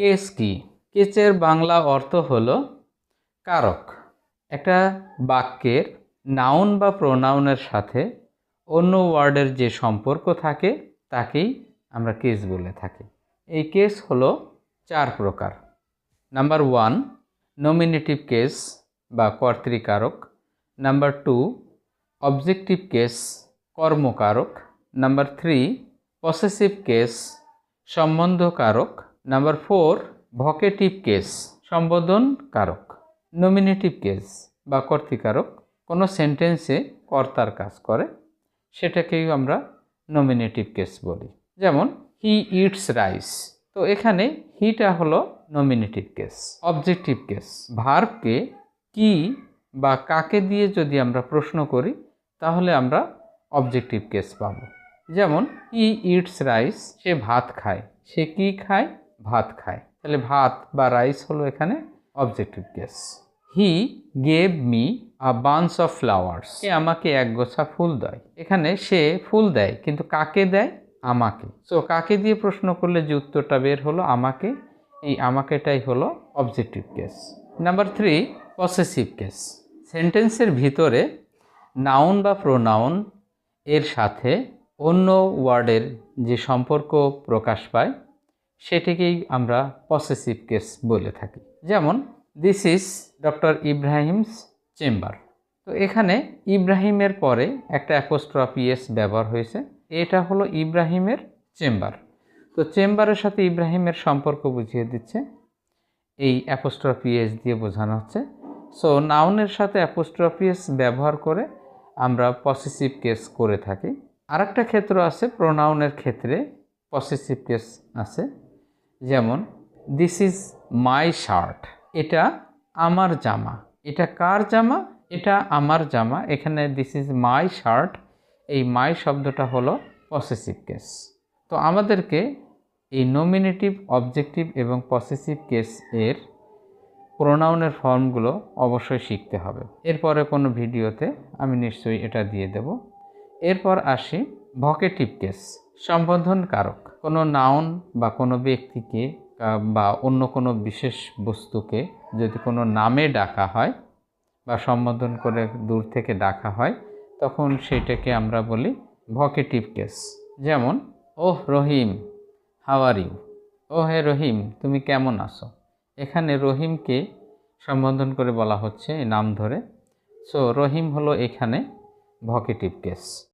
Case কি? কেচের বাংলা অর্থ হল কারক। একটা বাক্যের নাউন বা প্রোনাউনের সাথে অন্য ওয়ার্ডের যে সম্পর্ক থাকে, তাকেই আমরা কেস বলে থাকি। এই কেস হলো চার প্রকার। নাম্বার ওয়ান নমিনেটিভ কেস বা কর্তৃকারক। নাম্বার টু অবজেক্টিভ কেস, কর্মকারক। নাম্বার থ্রি পসেসিভ কেস, সম্বন্ধকারক। নাম্বার ফোর ভকেটিভ কেস সম্বোধন কারক নমিনেটিভ কেস বা কর্তৃকারক, কোনো সেন্টেন্সে কর্তার কাজ করে, সেটাকেই আমরা নমিনেটিভ কেস বলি। যেমন হি ইটস রাইস তো এখানে হিটা হলো নমিনেটিভ কেস অবজেক্টিভ কেস ভার্বকে কি বা কাকে দিয়ে যদি আমরা প্রশ্ন করি, তাহলে আমরা অবজেক্টিভ কেস পাবো। যেমন হি ইটস রাইস সে ভাত খায়, সে কি খায়? ভাত খায়। তাহলে ভাত বা রাইস হলো এখানে objective case he gave me a bunch of flowers সে আমাকে এক গোছা ফুল দেয়। এখানে সে ফুল দেয়, কিন্তু কাকে দেয়? আমাকে। সো কাকে দিয়ে প্রশ্ন করলে যে উত্তরটা বের হলো? আমাকে। এই আমাকেটাই হলো objective case number three possessive case সেন্টেন্সের ভিতরে নাউন বা প্রোনাউন এর সাথে অন্য ওয়ার্ডের যে সম্পর্ক প্রকাশ পায় সেটিকেই আমরা পসেসিভ কেস বলে থাকি। যেমন this is doctor Ibrahim's chamber তো এখানে ইব্রাহিমের পরে একটা অ্যাপোস্ট্রফিএস ব্যবহার হয়েছে। এটা হলো ইব্রাহিমের চেম্বার তো চেম্বারের সাথে ইব্রাহিমের সম্পর্ক বুঝিয়ে দিচ্ছে। এই অ্যাপোস্ট্রফিএস দিয়ে বোঝানো হচ্ছে। সো নাউনের সাথে অ্যাপোস্ট্রফিএস ব্যবহার করে আমরা পসেসিভ কেস করে থাকি। আরেকটা ক্ষেত্র আছে প্রোনাউনের ক্ষেত্রে পসেসিভ কেস আছে। যেমন দিস ইজ মাই শার্ট এটা আমার জামা। এটা কার জামা? এটা আমার জামা। এখানে দিস ইজ মাই শার্ট এই মাই শব্দটা হলো পসেসিভ কেস তো আমাদেরকে এই নমিনেটিভ অবজেক্টিভ এবং পসেসিভ কেস এর প্রোনাউনের ফর্মগুলো অবশ্যই শিখতে হবে। এরপরে কোনো ভিডিওতে আমি নিশ্চয়ই এটা দিয়ে দেব। এরপর আসি ভকেটিভ কেস সম্বোধন কারক কোনো নাউন বা কোনো ব্যক্তিকে বা অন্য কোনো বিশেষ বস্তুকে যদি কোনো নামে ডাকা হয় বা সম্বোধন করে দূর থেকে ডাকা হয়, তখন সেটাকে আমরা বলি ভকেটিভ কেস। যেমন, ওহ রহিম হাওয়ার ইউ? ও হে রহিম, তুমি কেমন আছো? এখানে রহিমকে সম্বোধন করে বলা হচ্ছে নাম ধরে। সো রহিম হলো এখানে ভকেটিভ কেস।